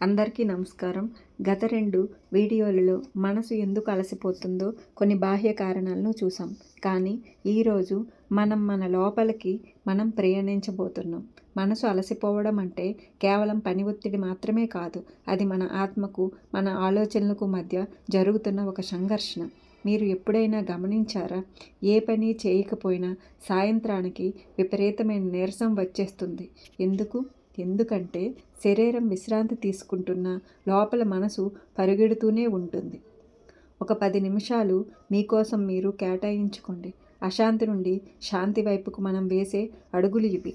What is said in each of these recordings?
అందరికీ నమస్కారం. గత రెండు వీడియోలలో మనసు ఎందుకు అలసిపోతుందో కొన్ని బాహ్య కారణాలను చూసాం కానీ ఈరోజు మనం మన లోపలికి మనం ప్రయాణించబోతున్నాం. మనసు అలసిపోవడం అంటే కేవలం పని ఒత్తిడి మాత్రమే కాదు అది మన ఆత్మకు మన ఆలోచనలకు మధ్య జరుగుతున్న ఒక సంఘర్షణ. మీరు ఎప్పుడైనా గమనించారా? ఏ పని చేయకపోయినా సాయంత్రానికి విపరీతమైన నీరసం వచ్చేస్తుంది. ఎందుకు? ఎందుకంటే శరీరం విశ్రాంతి తీసుకుంటున్న లోపల మనసు పరుగెడుతూనే ఉంటుంది. ఒక పది నిమిషాలు మీకోసం మీరు కేటాయించుకోండి. అశాంతి నుండి శాంతి వైపుకు మనం వేసే అడుగులు ఇవి.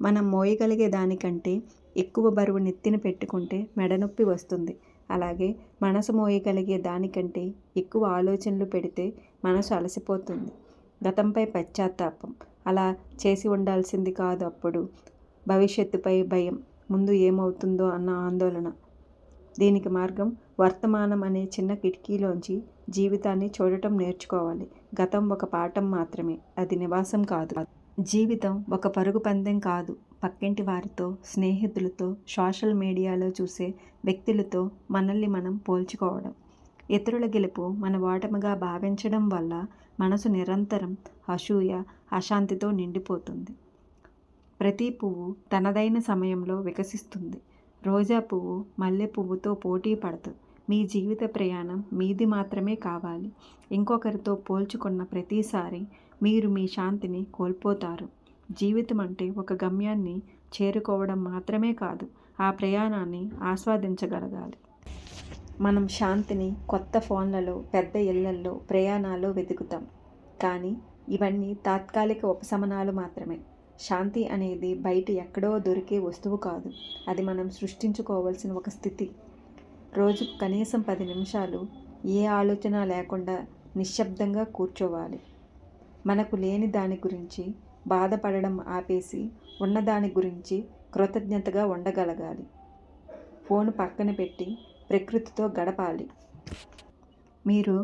మనం మోయగలిగే దానికంటే ఎక్కువ బరువు నెత్తిన పెట్టుకుంటే మెడనొప్పి వస్తుంది. అలాగే మనసు మోయగలిగే దానికంటే ఎక్కువ ఆలోచనలు పెడితే మనసు అలసిపోతుంది. గతంపై పశ్చాత్తాపం. అలా చేసి ఉండాల్సింది కాదు అప్పుడు. భవిష్యత్తుపై భయం. ముందు ఏమవుతుందో అన్న ఆందోళన. దీనికి మార్గం వర్తమానం అనే చిన్న కిటికీలోంచి జీవితాన్ని చూడటం నేర్చుకోవాలి. గతం ఒక పాఠం మాత్రమే. అది నివాసం కాదు. జీవితం ఒక పరుగు పందెం కాదు. పక్కింటి వారితో స్నేహితులతో సోషల్ మీడియాలో చూసే వ్యక్తులతో మనల్ని మనం పోల్చుకోవడం. ఇతరుల గెలుపు మన ఓటమిగా భావించడం వల్ల మనసు నిరంతరం అసూయ అశాంతితో నిండిపోతుంది. ప్రతి పువ్వు తనదైన సమయంలో వికసిస్తుంది. రోజా పువ్వు మల్లె పువ్వుతో పోటీ పడదు. మీ జీవిత ప్రయాణం మీది మాత్రమే కావాలి. ఇంకొకరితో పోల్చుకున్న ప్రతిసారి మీరు మీ శాంతిని కోల్పోతారు. జీవితం అంటే ఒక గమ్యాన్ని చేరుకోవడం మాత్రమే కాదు ఆ ప్రయాణాన్ని ఆస్వాదించగలగాలి. మనం శాంతిని కొత్త ఫోన్లలో పెద్ద ఇళ్ళల్లో ప్రయాణాల్లో వెతుకుతాం. కానీ ఇవన్నీ తాత్కాలిక ఉపశమనాలు మాత్రమే. శాంతి అనేది బయట ఎక్కడో దొరికే వస్తువు కాదు. అది మనం సృష్టించుకోవాల్సిన ఒక స్థితి. రోజు కనీసం పది నిమిషాలు ఏ ఆలోచన లేకుండా నిశ్శబ్దంగా కూర్చోవాలి. మనకు లేని దాని గురించి బాధపడడం ఆపేసి ఉన్నదాని గురించి కృతజ్ఞతగా ఉండగలగాలి. ఫోన్ పక్కన పెట్టి ప్రకృతితో గడపాలి. మీరు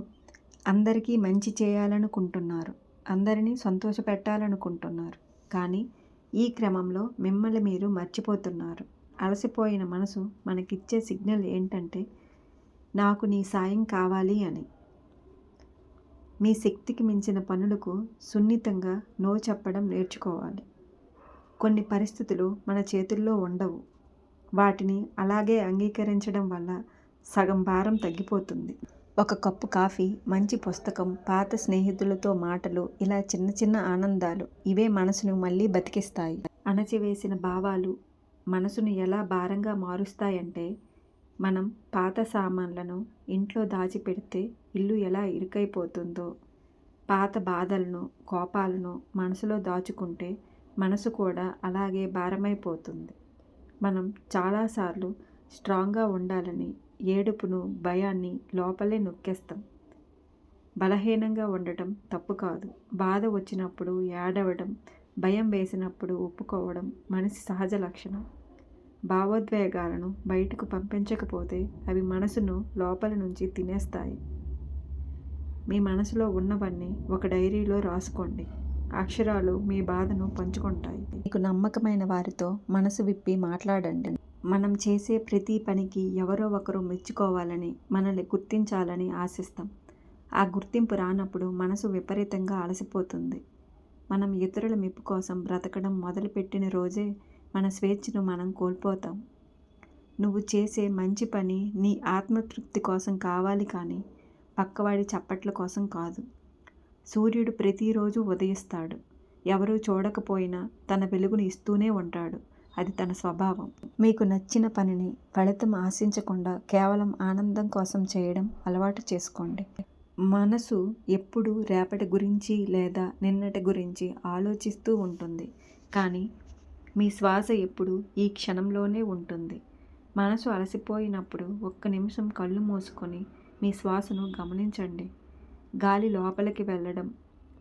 అందరికీ మంచి చేయాలనుకుంటున్నారు. అందరినీ సంతోషపెట్టాలనుకుంటున్నారు. కానీ ఈ క్రమంలో మిమ్మల్ని మీరు మర్చిపోతున్నారు. అలసిపోయిన మనసు మనకిచ్చే సిగ్నల్ ఏంటంటే నాకు నీ సాయం కావాలి అని. మీ శక్తికి మించిన పనులకు సున్నితంగా నో చెప్పడం నేర్చుకోవాలి. కొన్ని పరిస్థితులు మన చేతుల్లో ఉండవు. వాటిని అలాగే అంగీకరించడం వల్ల సగం భారం తగ్గిపోతుంది. ఒక కప్పు కాఫీ మంచి పుస్తకం పాత స్నేహితులతో మాటలు ఇలా చిన్న చిన్న ఆనందాలు ఇవే మనసును మళ్ళీ బతికిస్తాయి. అణచివేసిన భావాలు మనసును ఎలా భారంగా మారుస్తాయంటే మనం పాత సామాన్లను ఇంట్లో దాచిపెడితే ఇల్లు ఎలా ఇరుకైపోతుందో పాత బాధలను కోపాలను మనసులో దాచుకుంటే మనసు కూడా అలాగే భారమైపోతుంది. మనం చాలాసార్లు స్ట్రాంగ్గా ఉండాలని ఏడుపును భయాన్ని లోపలే నొక్కేస్తాం. బలహీనంగా ఉండటం తప్పు కాదు. బాధ వచ్చినప్పుడు ఏడవడం భయం వేసినప్పుడు ఒప్పుకోవడం మనిషి సహజ లక్షణం. భావోద్వేగాలను బయటకు పంపించకపోతే అవి మనసును లోపల నుంచి తినేస్తాయి. మీ మనసులో ఉన్నవన్నీ ఒక డైరీలో రాసుకోండి. అక్షరాలు మీ బాధను పంచుకుంటాయి. మీకు నమ్మకమైన వారితో మనసు విప్పి మాట్లాడండి. మనం చేసే ప్రతి పనికి ఎవరో ఒకరు మెచ్చుకోవాలని మనల్ని గుర్తించాలని ఆశిస్తాం. ఆ గుర్తింపు రానప్పుడు మనసు విపరీతంగా అలసిపోతుంది. మనం ఇతరుల మెప్పు కోసం బ్రతకడం మొదలుపెట్టిన రోజే మన స్వేచ్ఛను మనం కోల్పోతాం. నువ్వు చేసే మంచి పని నీ ఆత్మతృప్తి కోసం కావాలి కానీ పక్కవాడి చప్పట్ల కోసం కాదు. సూర్యుడు ప్రతిరోజు ఉదయిస్తాడు. ఎవరూ చూడకపోయినా తన వెలుగును ఇస్తూనే ఉంటాడు. అది తన స్వభావం. మీకు నచ్చిన పనిని ఫలితం ఆశించకుండా కేవలం ఆనందం కోసం చేయడం అలవాటు చేసుకోండి. మనసు ఎప్పుడు రేపటి గురించి లేదా నిన్నటి గురించి ఆలోచిస్తూ ఉంటుంది. కానీ మీ శ్వాస ఎప్పుడు ఈ క్షణంలోనే ఉంటుంది. మనసు అలసిపోయినప్పుడు ఒక్క నిమిషం కళ్ళు మూసుకొని మీ శ్వాసను గమనించండి. గాలి లోపలికి వెళ్ళడం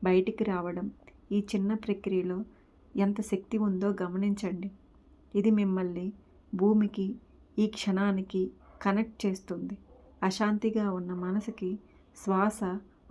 బయటికి రావడం ఈ చిన్న ప్రక్రియలో ఎంత శక్తి ఉందో గమనించండి. ఇది మిమ్మల్ని భూమికి ఈ క్షణానికి కనెక్ట్ చేస్తుంది. అశాంతిగా ఉన్న మనసుకి శ్వాస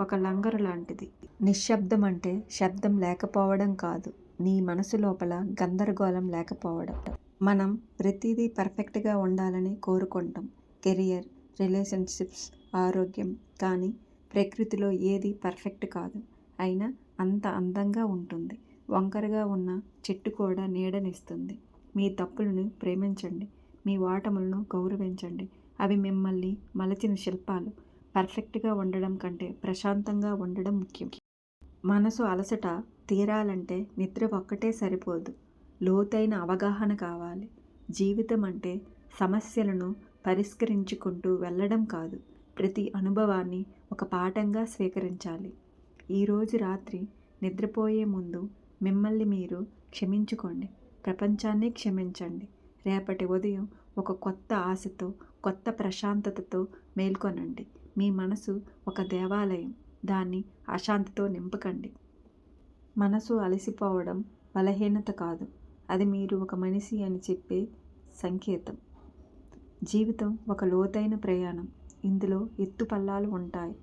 ఒక లంగరు లాంటిది. నిశ్శబ్దం అంటే శబ్దం లేకపోవడం కాదు. నీ మనసు లోపల గందరగోళం లేకపోవడం. మనం ప్రతిదీ పర్ఫెక్ట్గా ఉండాలని కోరుకుంటాం. కెరియర్ రిలేషన్షిప్స్ ఆరోగ్యం కానీ ప్రకృతిలో ఏది పర్ఫెక్ట్ కాదు. అయినా అంత అందంగా ఉంటుంది. వంకరగా ఉన్న చెట్టు కూడా నీడనిస్తుంది. మీ తప్పులను ప్రేమించండి. మీ ఓటములను గౌరవించండి. అవి మిమ్మల్ని మలచిన శిల్పాలు. పర్ఫెక్ట్గా ఉండడం కంటే ప్రశాంతంగా ఉండడం ముఖ్యం. మనసు అలసట తీరాలంటే నిద్ర ఒక్కటే సరిపోదు. లోతైన అవగాహన కావాలి. జీవితం అంటే సమస్యలను పరిష్కరించుకుంటూ వెళ్ళడం కాదు. ప్రతి అనుభవాన్ని ఒక పాఠంగా స్వీకరించాలి. ఈరోజు రాత్రి నిద్రపోయే ముందు మిమ్మల్ని మీరు క్షమించుకోండి. ప్రపంచాన్ని క్షమించండి. రేపటి ఉదయం ఒక కొత్త ఆశతో కొత్త ప్రశాంతతతో మేల్కొనండి. మీ మనసు ఒక దేవాలయం. దాన్ని అశాంతితో నింపకండి. మనసు అలసిపోవడం బలహీనత కాదు. అది మీరు ఒక మనిషి అని చెప్పే సంకేతం. జీవితం ఒక లోతైన ప్రయాణం. ఇందులో ఎత్తు పల్లాలు ఉంటాయి.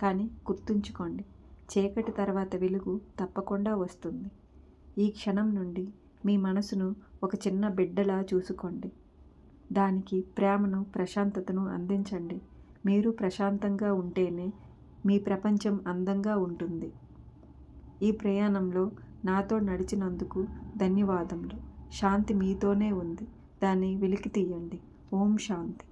కానీ గుర్తుంచుకోండి చీకటి తర్వాత వెలుగు తప్పకుండా వస్తుంది. ఈ క్షణం నుండి మీ మనసును ఒక చిన్న బిడ్డలా చూసుకోండి. దానికి ప్రేమను ప్రశాంతతను అందించండి. మీరు ప్రశాంతంగా ఉంటేనే మీ ప్రపంచం అందంగా ఉంటుంది. ఈ ప్రయాణంలో నాతో నడిచినందుకు ధన్యవాదములు. శాంతి మీతోనే ఉంది. దాన్ని వెలికి తీయండి ఓం శాంతి.